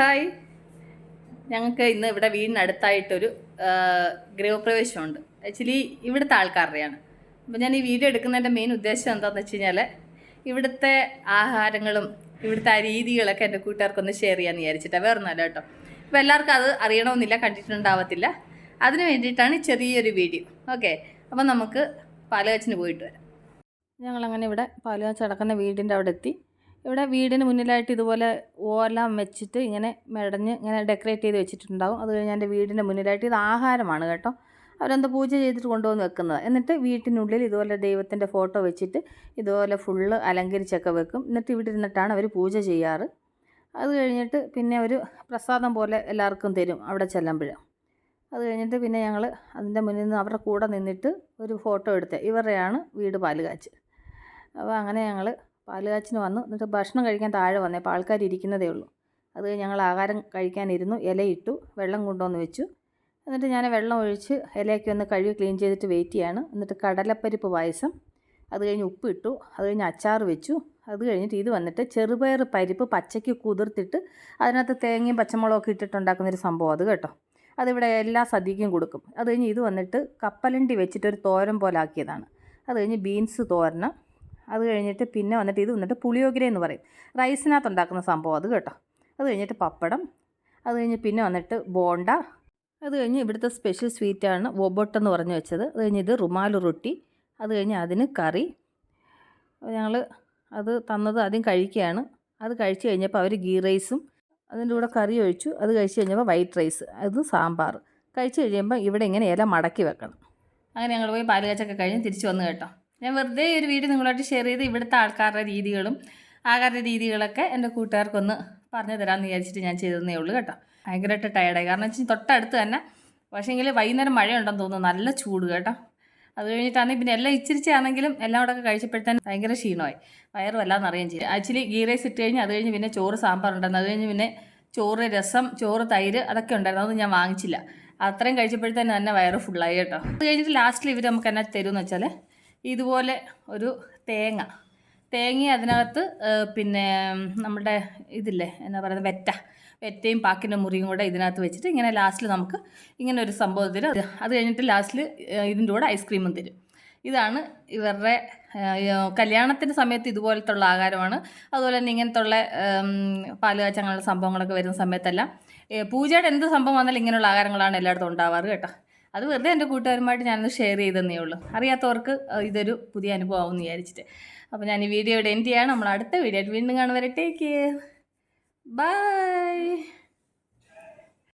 Hi. ഞങ്ങൾക്ക് ഇന്ന് ഇവിടെ വീടിനടുത്തായിട്ടൊരു ഗൃഹപ്രവേശമുണ്ട്. ആക്ച്വലി ഇവിടുത്തെ ആൾക്കാരുടെയാണ്. അപ്പോൾ ഞാൻ ഈ വീഡിയോ എടുക്കുന്നതിന്റെ മെയിൻ ഉദ്ദേശം എന്താണെന്ന് വെച്ച് കഴിഞ്ഞാൽ ഇവിടുത്തെ ആഹാരങ്ങളും ഇവിടുത്തെ ആ രീതികളൊക്കെ എന്റെ കൂട്ടുകാർക്കൊന്ന് ഷെയർ ചെയ്യാമെന്ന് വിചാരിച്ചിട്ടാണ് വേറെ ഒന്നല്ല കേട്ടോ. അപ്പോൾ എല്ലാവർക്കും അത് അറിയണമെന്നില്ല കണ്ടിട്ടുണ്ടാവത്തില്ല. അതിന് വേണ്ടിയിട്ടാണ് ചെറിയൊരു വീഡിയോ. ഓക്കെ അപ്പോൾ നമുക്ക് പാലുകാച്ചിന് പോയിട്ട് വരാം. ഞങ്ങളങ്ങനെ ഇവിടെ പാലുകാച്ച് കിടക്കുന്ന വീടിന്റെ അവിടെ എത്തി ഇവിടെ വീടിന് മുന്നിലായിട്ട് ഇതുപോലെ ഓലം വെച്ചിട്ട് ഇങ്ങനെ മെടഞ്ഞ് ഇങ്ങനെ ഡെക്കറേറ്റ് ചെയ്ത് വെച്ചിട്ടുണ്ടാവും. അത് കഴിഞ്ഞ് എന്റെ വീടിന്റെ മുന്നിലായിട്ട് ഇത് ആഹാരമാണ് കേട്ടോ. അവരെന്താ പൂജ ചെയ്തിട്ട് കൊണ്ടുവന്ന് വെക്കുന്നത്. എന്നിട്ട് വീട്ടിനുള്ളിൽ ഇതുപോലെ ദൈവത്തിന്റെ ഫോട്ടോ വെച്ചിട്ട് ഇതുപോലെ ഫുള്ള് അലങ്കരിച്ചൊക്കെ വെക്കും. എന്നിട്ട് ഇവിടെ ഇരുന്നിട്ടാണ് അവർ പൂജ ചെയ്യാറ്. അത് കഴിഞ്ഞിട്ട് പിന്നെ ഒരു പ്രസാദം പോലെ എല്ലാവർക്കും തരും അവിടെ ചെല്ലുമ്പോൾ. അത് കഴിഞ്ഞിട്ട് പിന്നെ ഞങ്ങൾ അതിന്റെ മുന്നിൽ നിന്ന് അവരുടെ കൂടെ നിന്നിട്ട് ഒരു ഫോട്ടോ എടുത്ത്. ഇവരുടെയാണ് വീട് പാലുകാച്ച്. അപ്പോൾ അങ്ങനെ ഞങ്ങൾ പാലുകാച്ചിന് വന്നു. എന്നിട്ട് ഭക്ഷണം കഴിക്കാൻ താഴെ വന്നേ. അപ്പോൾ ആൾക്കാർ ഇരിക്കുന്നതേ ഉള്ളൂ. അത് ഞങ്ങൾ ആഹാരം കഴിക്കാനിരുന്നു. ഇലയിട്ടു വെള്ളം കൊണ്ടുവന്ന് വെച്ചു. എന്നിട്ട് ഞാൻ വെള്ളം ഒഴിച്ച് ഇലയൊക്കെ ഒന്ന് കഴുകി ക്ലീൻ ചെയ്തിട്ട് വെയിറ്റ് ചെയ്യാണ്. എന്നിട്ട് കടലപ്പരിപ്പ് പായസം. അത് കഴിഞ്ഞ് ഉപ്പ് ഇട്ടു. അത് കഴിഞ്ഞ് അച്ചാർ വെച്ചു. അത് കഴിഞ്ഞിട്ട് ഇത് വന്നിട്ട് ചെറുപയർ പരിപ്പ് പച്ചയ്ക്ക് കുതിർത്തിട്ട് അതിനകത്ത് തേങ്ങയും പച്ചമുളകൊക്കെ ഇട്ടിട്ടുണ്ടാക്കുന്നൊരു സംഭവം അത് കേട്ടോ. അതിവിടെ എല്ലാ സദ്യക്കും കൊടുക്കും. അത് കഴിഞ്ഞ് ഇത് വന്നിട്ട് കപ്പലണ്ടി വെച്ചിട്ട് ഒരു തോരൻ പോലെ ആക്കിയതാണ്. അത് കഴിഞ്ഞ് ബീൻസ് തോരന്. അത് കഴിഞ്ഞിട്ട് പിന്നെ വന്നിട്ട് ഇത് വന്നിട്ട് പുളിയോഗര എന്ന് പറയും. റൈസിനകത്ത് ഉണ്ടാക്കുന്ന സംഭവം അത് കേട്ടോ. അത് കഴിഞ്ഞിട്ട് പപ്പടം അത് കഴിഞ്ഞ് പിന്നെ വന്നിട്ട് ബോണ്ട അത് കഴിഞ്ഞ് ഇവിടുത്തെ സ്പെഷ്യൽ സ്വീറ്റാണ് ഒബോട്ടെന്ന് എന്ന് പറഞ്ഞു വെച്ചത്. അത് കഴിഞ്ഞ് ഇത് റുമാലു റൊട്ടി അത് കഴിഞ്ഞ് അതിന് കറി. ഞങ്ങൾ അത് തന്നത് ആദ്യം കഴിക്കുകയാണ്. അത് കഴിച്ച് കഴിഞ്ഞപ്പോൾ അവർ ഗീ റൈസും അതിന്റെ കൂടെ കറി ഒഴിച്ചു. അത് കഴിച്ച് കഴിഞ്ഞപ്പോൾ വൈറ്റ് റൈസ് അത് സാമ്പാർ. കഴിച്ച് കഴിയുമ്പോൾ ഇവിടെ ഇങ്ങനെ ഇല മടക്കി വെക്കണം. അങ്ങനെ ഞങ്ങൾ പോയി പാലുകാച്ചൊക്കെ കഴിഞ്ഞ് തിരിച്ചു വന്നു കേട്ടോ. ഞാൻ വെറുതെ ഒരു വീഡിയോ നിങ്ങളായിട്ട് ഷെയർ ചെയ്ത് ഇവിടുത്തെ ആൾക്കാരുടെ രീതികളും ആകാരുടെ രീതികളൊക്കെ എന്റെ കൂട്ടുകാർക്കൊന്ന് പറഞ്ഞു തരാമെന്ന് വിചാരിച്ചിട്ട് ഞാൻ ചെയ്തതേ ഉള്ളൂ കേട്ടോ. ഭയങ്കരമായിട്ട് ടയർഡായി കാരണം വെച്ചാൽ തൊട്ടടുത്ത് തന്നെ പക്ഷേങ്കിൽ വൈകുന്നേരം മഴയുണ്ടെന്ന് തോന്നുന്നു. നല്ല ചൂട് കേട്ടോ. അത് കഴിഞ്ഞിട്ടാണെങ്കിൽ പിന്നെ എല്ലാം ഇച്ചിരിച്ചാണെങ്കിലും എല്ലാം കൂടെ ഒക്കെ കഴിച്ചപ്പോഴത്തേനും ഭയങ്കര ക്ഷീണമായി. വയറ് വല്ലാന്ന് അറിയാൻ ചെയ്യും ആക്ച്വലി ഗീ റൈസ് ഇട്ട് കഴിഞ്ഞ് അത് കഴിഞ്ഞ് പിന്നെ ചോറ് സാമ്പാർ ഉണ്ടായിരുന്നു. അത് കഴിഞ്ഞ് പിന്നെ ചോറ് രസം ചോറ് തൈര് അതൊക്കെ ഉണ്ടായിരുന്നു. അതൊന്നും ഞാൻ വാങ്ങിച്ചില്ല. അത്രയും കഴിച്ചപ്പോഴത്തേനും തന്നെ വയറ് ഫുള്ളായി കേട്ടോ. അത് കഴിഞ്ഞിട്ട് ലാസ്റ്റിൽ ഇവർ നമുക്ക് എന്നാ തരുമെന്ന് വെച്ചാൽ ഇതുപോലെ ഒരു തേങ്ങ. തേങ്ങ അതിനകത്ത് പിന്നെ നമ്മുടെ ഇതില്ലേ എന്നാ പറയുന്നത് വെറ്റ. വെറ്റയും പാക്കിന്റെ മുറിയും കൂടെ ഇതിനകത്ത് വെച്ചിട്ട് ഇങ്ങനെ ലാസ്റ്റിൽ നമുക്ക് ഇങ്ങനെ ഒരു സംഭവം തരും. അത് കഴിഞ്ഞിട്ട് ലാസ്റ്റിൽ ഇതിന്റെ കൂടെ ഐസ്ക്രീമും തരും. ഇതാണ് ഇവരുടെ കല്യാണത്തിന്റെ സമയത്ത് ഇതുപോലത്തുള്ള ആഹാരമാണ്. അതുപോലെ തന്നെ ഇങ്ങനത്തുള്ള പാൽ കാച്ചങ്ങളുടെ സംഭവങ്ങളൊക്കെ വരുന്ന സമയത്തെല്ലാം പൂജയുടെ എന്ത് സംഭവം വന്നാലും ഇങ്ങനെയുള്ള ആഹാരങ്ങളാണ് എല്ലായിടത്തും ഉണ്ടാവാറ് കേട്ടോ. അത് വെറുതെ എന്റെ കൂട്ടുകാരുമായിട്ട് ഞാനത് ഷെയർ ചെയ്തെന്നേ ഉള്ളൂ. അറിയാത്തവർക്ക് ഇതൊരു പുതിയ അനുഭവം എന്ന് വിചാരിച്ചിട്ട്. അപ്പോൾ ഞാൻ ഈ വീഡിയോയുടെ എൻഡ് ചെയ്യാണ്. നമ്മൾ അടുത്ത വീഡിയോ വീണ്ടും കാണുവരെ ടേക്ക് കെയർ ബൈ